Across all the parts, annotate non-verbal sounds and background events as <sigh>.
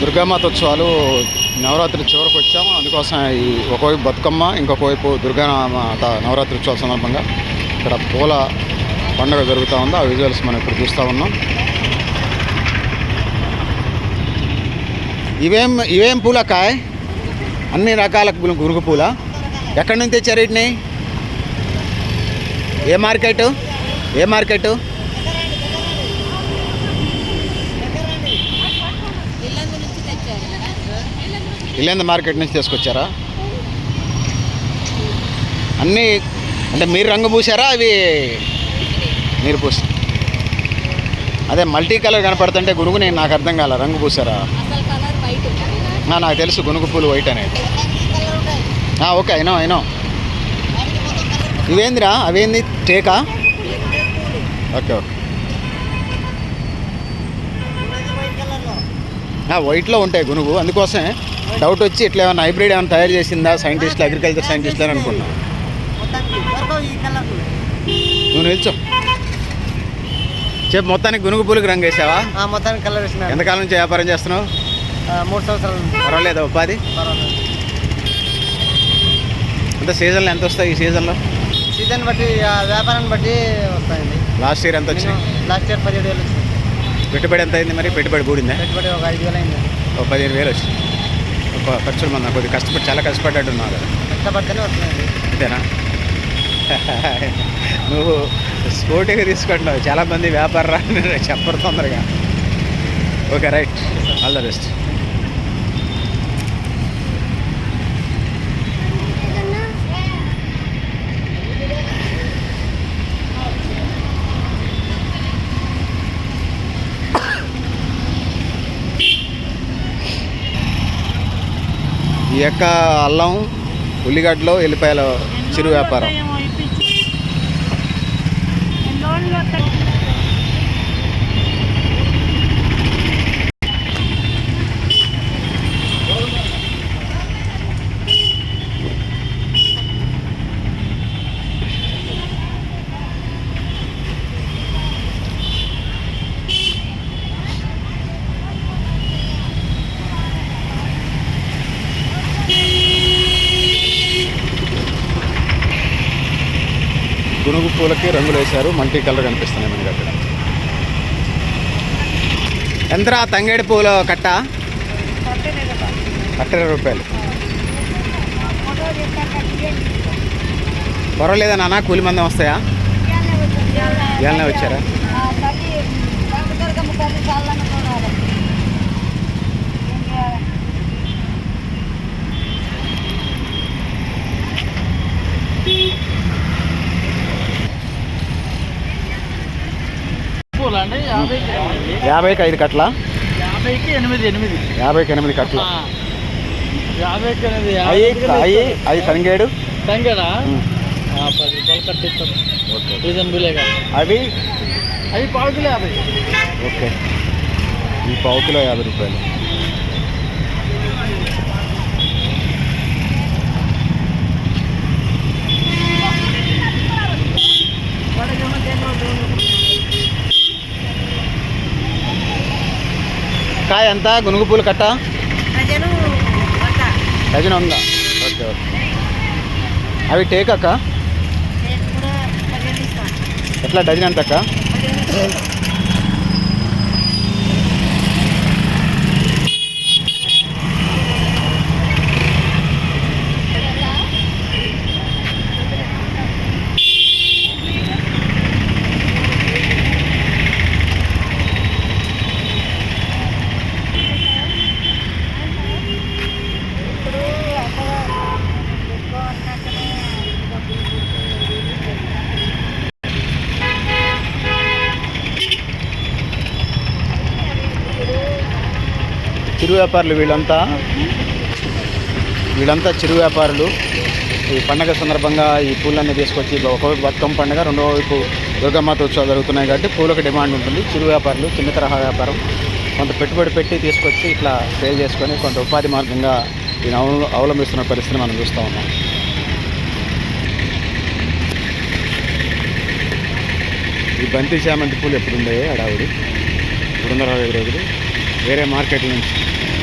దుర్గామాత ఉత్సవాలు నవరాత్రి చివరికి వచ్చాము. అందుకోసం ఈ ఒకవైపు బతుకమ్మ ఇంకొక వైపు దుర్గామాత నవరాత్రి ఉత్సవాల సందర్భంగా ఇక్కడ పూల పండుగ జరుగుతూ ఉంది. ఆ విజువల్స్ మనం ఇప్పుడు చూస్తూ ఉన్నాం. ఇవేం ఇవేం పూల కాయ్ అన్ని రకాల గు- గునుగు పూల. ఎక్కడి నుంచి తెచ్చారు వీటిని? ఏ మార్కెట్? ఏ మార్కెట్ ఇల్లందు నుంచి తెచ్చారు ఇల్లేంద మార్కెట్ నుంచి తీసుకొచ్చారా? అన్నీ అంటే మీరు రంగు పూసారా? అవి మీరు పూసి అదే మల్టీ కలర్ కనపడుతుంటే గునుగు నేను నాకు అర్థం కాల రంగు పూసారా? నాకు తెలుసు గునుగు పూలు వైట్ అనేది. ఓకే అయినో అయినో ఇవేందిరా? అవేంది? టేకా? Okay okay. వైట్లో ఉంటాయి గునుగు అందుకోసమే డౌట్ వచ్చి ఇట్లా ఏమైనా హైబ్రిడ్ ఏమైనా తయారు చేసిందా? సైంటిస్టులు అగ్రికల్చర్ సైంటిస్టులు అని అనుకున్నా నువ్వు నిల్చో. చెప్పు మొత్తానికి గునుగు పూలకు రంగు వేసావా? మొత్తానికి కలర్ వేసిన. ఎంతకాలం నుంచి వ్యాపారం చేస్తున్నావు? మూడు సంవత్సరాల పర్వాలేదా ఉపాధి? అంటే సీజన్లో ఎంత వస్తాయి ఈ సీజన్లో? సీజన్ బట్టి వ్యాపారాన్ని బట్టి వస్తాయండి. లాస్ట్ ఇయర్ ఎంత వచ్చినాయి లాస్ట్ ఇయర్ పదిహేడు వేలు వచ్చింది. పెట్టుబడి ఎంత అయింది మరి? పెట్టుబడి కూడిందా? పెట్టుబడి ఒక ఐదు వేలు అయింది. ఒక పదిహేను వేలు వచ్చింది. ఖర్చులు మన కొద్దిగా కష్టపడి చాలా కష్టపడ్డట్టు ఉన్నావు కదా కష్టపడితేనే వస్తున్నాయండి అంతేనా? <laughs> నువ్వు స్పోర్టివ్గా తీసుకుంటున్నావు. చాలామంది వ్యాపార చెప్పరు తొందరగా. Okay right. All the best. ఈ యొక్క అల్లం ఉల్లిగడ్డలు ఎల్లిపాయల చిరు వ్యాపారం. గునుగు పూలకి రంగులు వేశారు. మల్టీ కలర్ కనిపిస్తున్నాయి మనకి అక్కడ. ఎంతరా తంగేడు పూల కట్ట? కట్ట ఇరవై రూపాయలు. పర్వాలేదా నాన్న? కూలి మందం వస్తాయా? ఇవాళనే వచ్చారా? యాభైకి ఐదు కట్ల? యాభైకి ఎనిమిది ఎనిమిది. యాభైకి ఎనిమిది కట్ల. యాభైకి ఎనిమిది అవి అవి తంగేడు తంగేడా. పది రూపాయలు కట్టిస్తాం ఓకే. రీజనబులేగా అవి? అవి పావు కిలో యాభై. ఓకే. ఈ పావు కిలో యాభై రూపాయలు. కాయ ఎంత? గునుగు పూలు కట్ట? డజన్ ఉందా ఓకే ఓకే. అవి టేక్ అక్క ఎట్లా డజన్ ఎంత అక్క చిరు వ్యాపారులు వీళ్ళంతా. వీళ్ళంతా చిరు వ్యాపారులు. ఈ పండగ సందర్భంగా ఈ పూలన్నీ తీసుకొచ్చి ఒకవైపు బతుకమ్మ పండుగ రెండో వైపు దుర్గమాత ఉత్సవాలు జరుగుతున్నాయి కాబట్టి పూలకు డిమాండ్ ఉంటుంది. చిరు వ్యాపారులు చిన్న తరహా వ్యాపారం. కొంత పెట్టుబడి పెట్టి తీసుకొచ్చి ఇట్లా సేల్ చేసుకొని కొంత ఉపాధి మార్గంగా దీన్ని అవ అవలంబిస్తున్న పరిస్థితిని మనం చూస్తూ ఉన్నాం. ఈ బంతి చామంతి పూలు ఎప్పుడు ఉండేవి హడావుడి ఇప్పుడు వందల ఐదు రోజులు. వేరే మార్కెట్ నుంచి.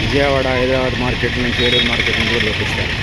విజయవాడ హైదరాబాద్ మార్కెట్ నుంచి ఏలూరు మార్కెట్ నుంచి కూడా తెప్పిస్తారు.